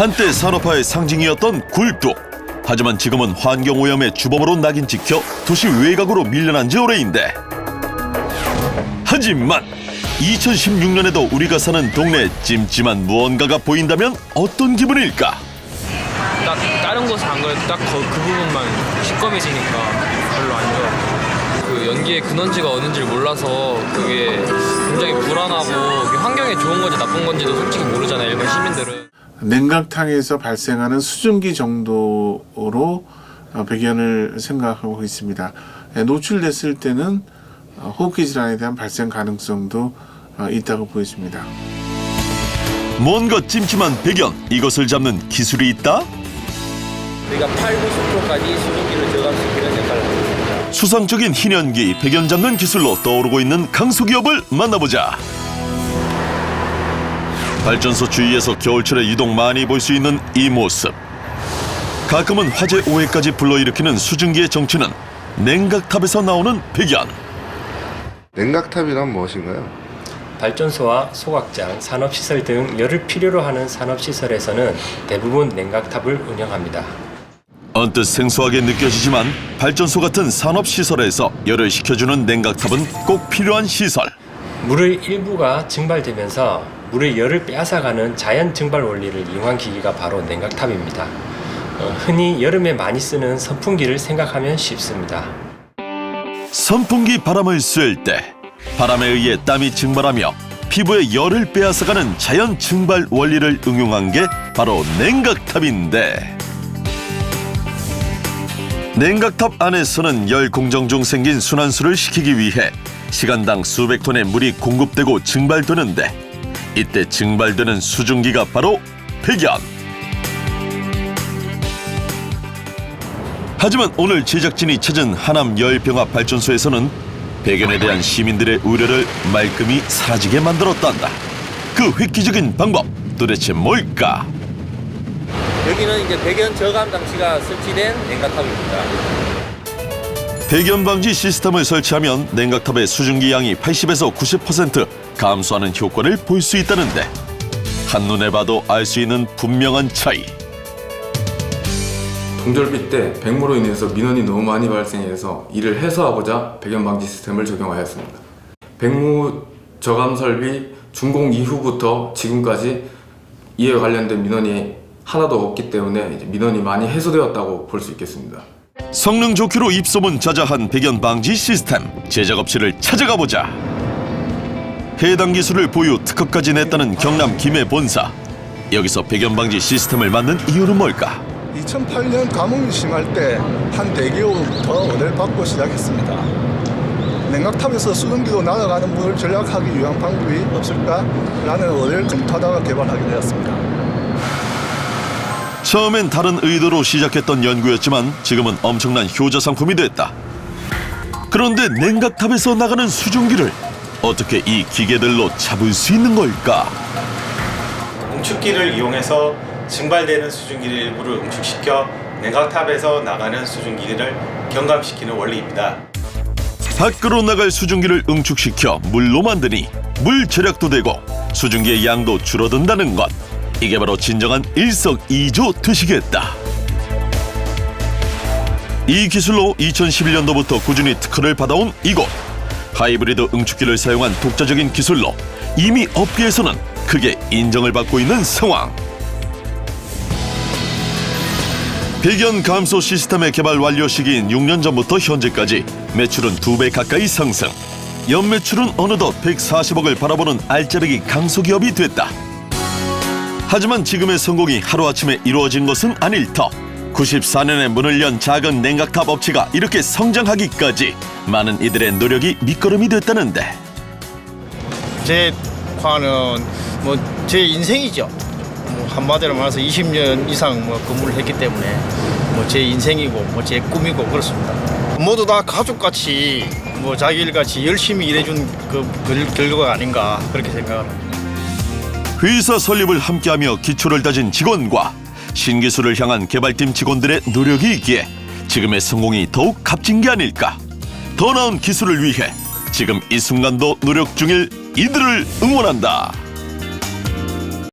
한때 산업화의 상징이었던 굴뚝. 하지만 지금은 환경오염의 주범으로 낙인 찍혀 도시 외곽으로 밀려난 지 오래인데. 하지만 2016년에도 우리가 사는 동네에 찜찜한 무언가가 보인다면 어떤 기분일까? 딱 다른 곳은 안 그래도 딱그 부분만 시꺼매지니까 별로 안 좋아. 그 연기의 근원지가 어딘지를 몰라서 그게 굉장히 불안하고 환경에 좋은 건지 나쁜 건지도 솔직히 모르잖아요 일반 시민들은. 냉각탕에서 발생하는 수증기 정도로 어, 배견을 생각하고 있습니다. 예, 노출됐을 때는 어, 호흡기 질환에 대한 발생 가능성도 어, 있다고 보여집니다. 뭔가 찜찜한 배견 이것을 잡는 기술이 있다? 우리가 8, 90%까지 수증기를 저감시키는 역할을 하고 있습니다. 수상적인 희년기 배견 잡는 기술로 떠오르고 있는 강소기업을 만나보자. 발전소 주위에서 겨울철에 유독 많이 볼 수 있는 이 모습. 가끔은 화재 오해까지 불러일으키는 수증기의 정체는 냉각탑에서 나오는 배견. 냉각탑이란 무엇인가요? 발전소와 소각장, 산업시설 등 열을 필요로 하는 산업시설에서는 대부분 냉각탑을 운영합니다. 언뜻 생소하게 느껴지지만 발전소 같은 산업시설에서 열을 식혀주는 냉각탑은 꼭 필요한 시설. 물의 일부가 증발되면서 물의 열을 빼앗아가는 자연 증발 원리를 이용한 기기가 바로 냉각탑입니다. 어, 흔히 여름에 많이 쓰는 선풍기를 생각하면 쉽습니다. 선풍기 바람을 쐴 때 바람에 의해 땀이 증발하며 피부에 열을 빼앗아가는 자연 증발 원리를 응용한 게 바로 냉각탑인데 냉각탑 안에서는 열 공정 중 생긴 순환수를 식히기 위해 시간당 수백 톤의 물이 공급되고 증발되는데 이때 증발되는 수증기가 바로 백연. 하지만 오늘 제작진이 찾은 하남 열병합 발전소에서는 배견에 대한 시민들의 우려를 말끔히 사라지게 만들었단다. 그 획기적인 방법 도대체 뭘까? 여기는 이제 배견 저감 장치가 설치된 냉각탑입니다. 배견 방지 시스템을 설치하면 냉각탑의 수증기 양이 80에서 90% 감소하는 효과를 볼 수 있다는데 한눈에 봐도 알 수 있는 분명한 차이. 동절비 때 백무로 인해서 민원이 너무 많이 발생해서 이를 해소하고자 배경 방지 시스템을 적용하였습니다. 백무 저감 설비 준공 이후부터 지금까지 이에 관련된 민원이 하나도 없기 때문에 민원이 많이 해소되었다고 볼 수 있겠습니다. 성능 좋기로 입소문 자자한 배견 방지 시스템 제작업체를 찾아가 보자. 해당 기술을 보유 특허까지 냈다는 경남 김해 본사. 여기서 배견 방지 시스템을 만든 이유는 뭘까? 2008년 가뭄이 심할 때 한 대기업부터 의뢰를 받고 시작했습니다. 냉각탑에서 수증기로 날아가는 물을 절약하기 위한 방법이 없을까라는 의뢰를 검토하다가 개발하게 되었습니다. 처음엔 다른 의도로 시작했던 연구였지만 지금은 엄청난 효자 상품이 됐다. 그런데 냉각탑에서 나가는 수증기를 어떻게 이 기계들로 잡을 수 있는 걸까? 응축기를 이용해서 증발되는 수증기를 일부를 응축시켜 냉각탑에서 나가는 수증기를 경감시키는 원리입니다. 밖으로 나갈 수증기를 응축시켜 물로 만드니 물 절약도 되고 수증기의 양도 줄어든다는 것. 이게 바로 진정한 일석이조 되시겠다. 이 기술로 2011년도부터 꾸준히 특허를 받아온 이곳. 하이브리드 응축기를 사용한 독자적인 기술로 이미 업계에서는 크게 인정을 받고 있는 상황. 배견 감소 시스템의 개발 완료 시기인 6년 전부터 현재까지 매출은 두 배 가까이 상승. 연매출은 어느덧 140억을 바라보는 알짜배기 강소기업이 됐다. 하지만 지금의 성공이 하루아침에 이루어진 것은 아닐 터. 94년에 문을 연 작은 냉각탑 업체가 이렇게 성장하기까지 많은 이들의 노력이 밑거름이 됐다는데 제 과는 뭐 제 인생이죠. 뭐 한마디로 말해서 20년 이상 뭐 근무를 했기 때문에 뭐 제 인생이고 뭐 제 꿈이고 그렇습니다. 모두 다 가족같이 뭐 자기 일같이 열심히 일해준 그 결- 결과가 아닌가 그렇게 생각합니다. 회사 설립을 함께하며 기초를 다진 직원과 신기술을 향한 개발팀 직원들의 노력이 있기에 지금의 성공이 더욱 값진 게 아닐까. 더 나은 기술을 위해 지금 이 순간도 노력 중일 이들을 응원한다.